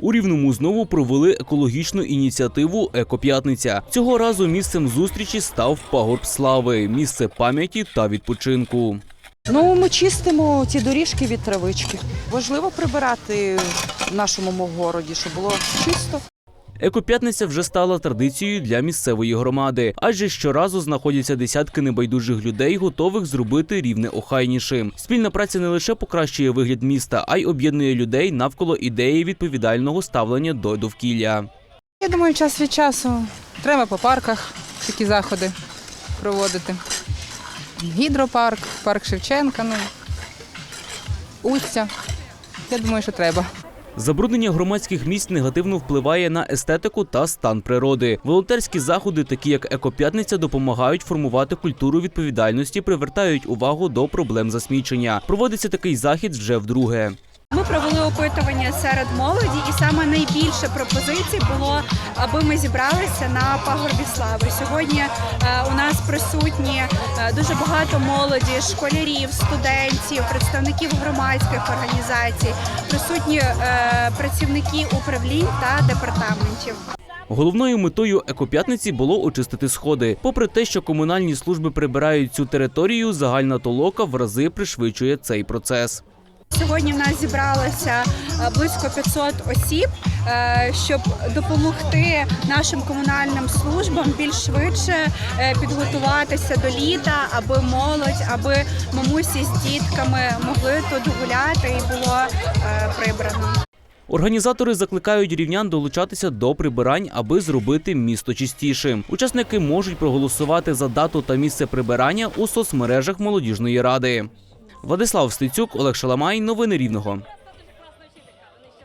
У Рівному знову провели екологічну ініціативу Екоп'ятниця. Цього разу місцем зустрічі став пагорб слави, місце пам'яті та відпочинку. Ну, ми чистимо ці доріжки від травички. Важливо прибирати в нашому городі, щоб було чисто. Екоп'ятниця вже стала традицією для місцевої громади, адже щоразу знаходяться десятки небайдужих людей, готових зробити рівне охайнішим. Спільна праця не лише покращує вигляд міста, а й об'єднує людей навколо ідеї відповідального ставлення до довкілля. Я думаю, час від часу треба по парках такі заходи проводити. Гідропарк, парк Шевченка, ну, Устя. Я думаю, що треба. Забруднення громадських місць негативно впливає на естетику та стан природи. Волонтерські заходи, такі як Екоп'ятниця, допомагають формувати культуру відповідальності, привертають увагу до проблем засмічення. Проводиться такий захід вже вдруге. Ми провели опитування серед молоді, і саме найбільше пропозицій було, аби ми зібралися на пагорбі слави. Сьогодні е, у нас присутні е, дуже багато молоді, школярів, студентів, представників громадських організацій, присутні е, працівники управлінь та департаментів. Головною метою екоп'ятниці було очистити сходи. Попри те, що комунальні служби прибирають цю територію, загальна толока в рази пришвидшує цей процес. Сьогодні в нас зібралося е, близько 500 осіб, е, щоб допомогти нашим комунальним службам більш швидше е, підготуватися до літа, аби молодь, аби мамусі з дітками могли тут гуляти і було прибрано. Організатори закликають рівнян долучатися до прибирань, аби зробити місто чистішим. Учасники можуть проголосувати за дату та місце прибирання у соцмережах молодіжної ради. Владислав Стецюк, Олег Шаламай. Новини Рівного.